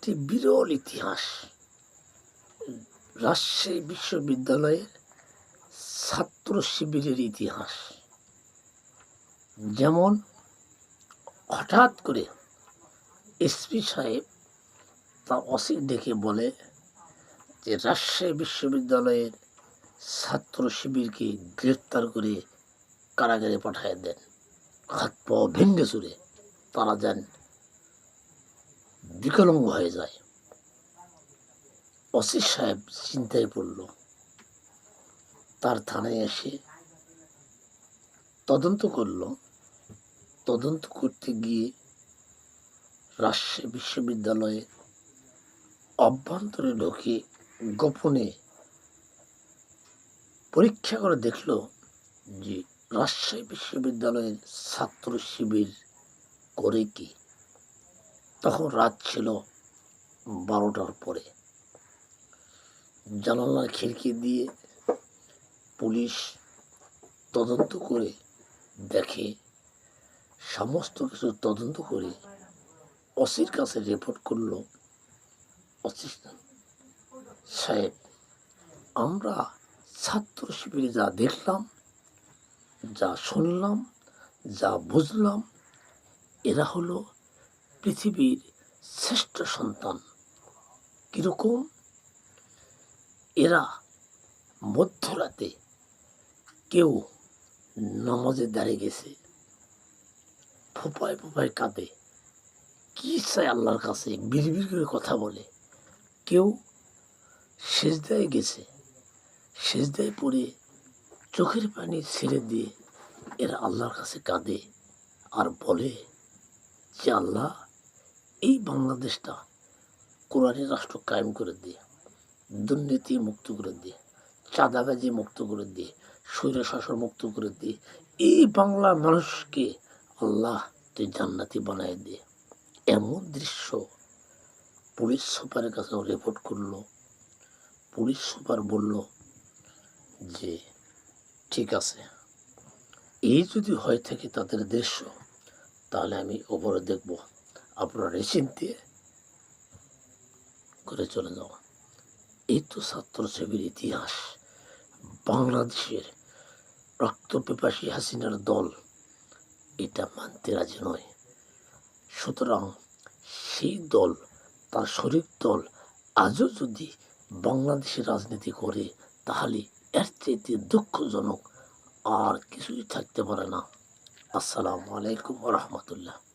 একটি বিরল ইতিহাস। রাজশাহী বিশ্ববিদ্যালয়ের ছাত্র শিবিরের ইতিহাস। যেমন হঠাৎ করে এসপি সাহেব তা অসিক ডেকে বলে যে, রাজশাহী বিশ্ববিদ্যালয়ের ছাত্র শিবিরকে গ্রেপ্তার করে কারাগারে পাঠিয়ে দেন। হাত পা ভেঙ্গে চুরে তারা যেন বিকলঙ্গ হয়ে যায়। অসির সাহেব চিন্তায় পড়ল। তার থানায় এসে তদন্ত করল। তদন্ত করতে গিয়ে রাজশাহী বিশ্ববিদ্যালয়ে অভ্যন্তরে ঢুকে গোপনে পরীক্ষা করে দেখল যে রাজশাহী বিশ্ববিদ্যালয়ের ছাত্র শিবির করে কি। তখন রাত ছিল বারোটার পরে। জানালার খিড়কি দিয়ে পুলিশ তদন্ত করে দেখে, সমস্ত কিছু তদন্ত করে অসির কাছে রিপোর্ট করল অসি সাহেব, আমরা ছাত্র শিবিরে যা দেখলাম, যা শুনলাম, যা বুঝলাম, এরা হলো পৃথিবীর শ্রেষ্ঠ সন্তান কীরকম? এরা মধ্যরাতে কেউ নামাজে দাঁড়িয়ে গেছে, ফোপায় ফোপায় কাঁদে, কি চায় আল্লাহর কাছে? বিড়বিড় করে কথা বলে। কেউ সেজদায় গেছে, সেজদায় পড়ে চোখের পানি ছেড়ে দিয়ে এরা আল্লাহর কাছে কাঁদে আর বলে যে, আল্লাহ এই বাংলাদেশটা কোরআনের রাষ্ট্র কায়েম করে দিয়ে, দুর্নীতি মুক্ত করে দিয়ে, চাঁদাবাজি মুক্ত করে দিয়ে স্বৈর শাসন মুক্ত করে দিয়ে, এই বাংলা মানুষকে আল্লাহ তুই জান্নাতি বানায় দিয়ে এমন দৃশ্য পুলিশ সুপারের কাছে রিপোর্ট করল। পুলিশ সুপার বলল যে, ঠিক আছে, এই যদি হয়ে থাকে তাদের দৃশ্য তাহলে আমি ওপরে দেখব। আপনারা রেসিন দিয়ে করে চলে যাওয়া। এই তো ছাত্র ছবির ইতিহাস। বাংলাদেশের রক্তপিপাসী হাসিনার দল এটা মানতে রাজি নয়। সুতরাং সেই দল, তার শরীর দল আজও যদি বাংলাদেশে রাজনীতি করে, তাহলে এর চাইতে দুঃখজনক আর কিছুই থাকতে পারে না। আসসালামু আলাইকুম রহমতুল্লাহ।